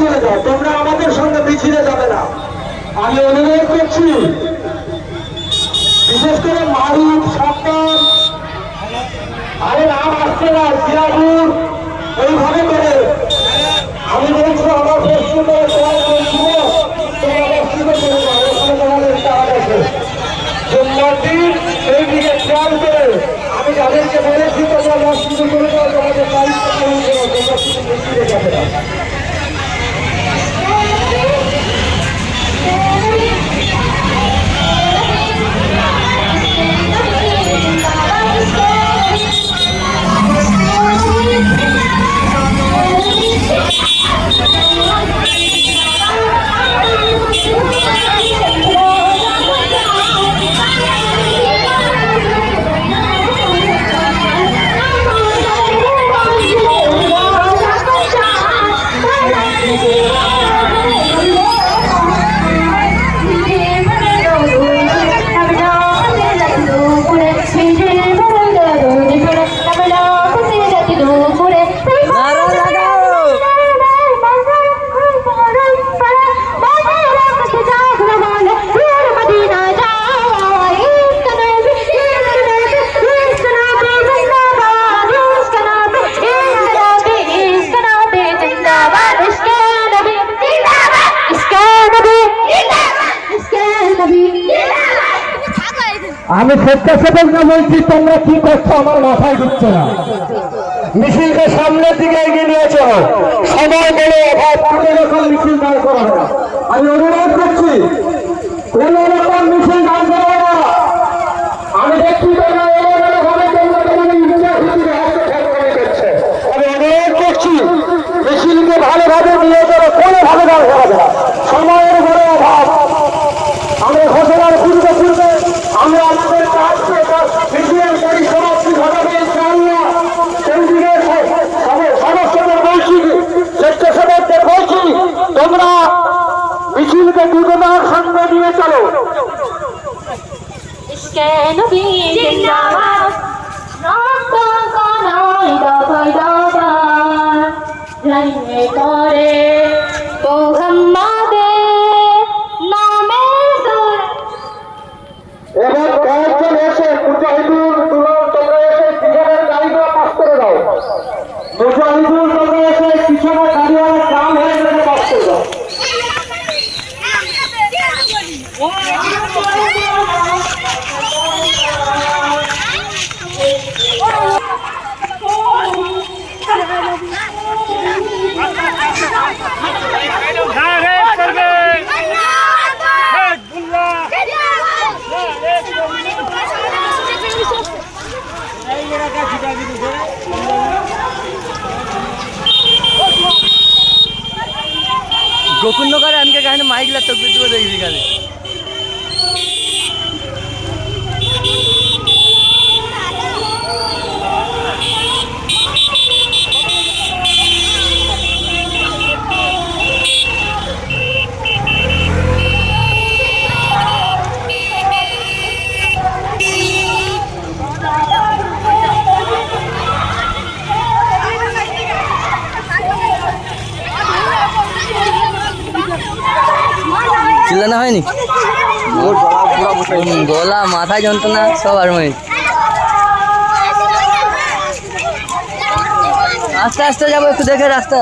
চলে যাও, তোমরা আমাদের সঙ্গে মিছিলে যাবে না। আমি অনুরোধ করছি, বিশেষ করে মারুফ সন্তান আরে নাম আসছে না, জিয়াপুর এইভাবে করে। আমি বলছি, আমার করে। আমি যাদেরকে বলেছি, তোমরা করে তোমাদের দায়িত্ব না। আমি স্বেচ্ছাসেবক না বলছি তোমরা কি করছ? আমার মাথায় ঢুকছে না। মিছিলকে সামনের দিকে এগিয়ে নিয়ে চলো সময় বলে অভাব। কোনো রকম মিছিল দাঁড় করা আমি অনুরোধ করছি কোন রকম মিছিল দাঁড় করাবে না আমি দেখছি তোমরা এলোমেলো ভাবে তোমরা তোমাদের ইচ্ছা খুশি হস্তক্ষেপ করে দিচ্ছে আমি অনুরোধ করছি মিছিলকে ভালোভাবে নিয়ে চলো কোনোভাবে দাঁড় করাবে না সময়ের বড় অভাব আমরা ঘোষণার পূর্বে পূর্বে আমরা আমাদের কাজকে বিজয়ের পরিসমাপ্তি ঘটাবে ইনশাআল্লাহ সেই দিকে সমস্তদের বলছি স্বেচ্ছাসেবকদের বলছি তোমরা মিছিলকে দুজনার সঙ্গে নিয়ে চলো নবী গোকুন্নগরে আনকে কাহিনী মাইকলা চোখ দিয়ে দেখবি খালি। চিল্লানো হয়নি? গলা মাথা যন্ত্রণা সব আর আস্তে আস্তে যাব একটু দেখে রাস্তা।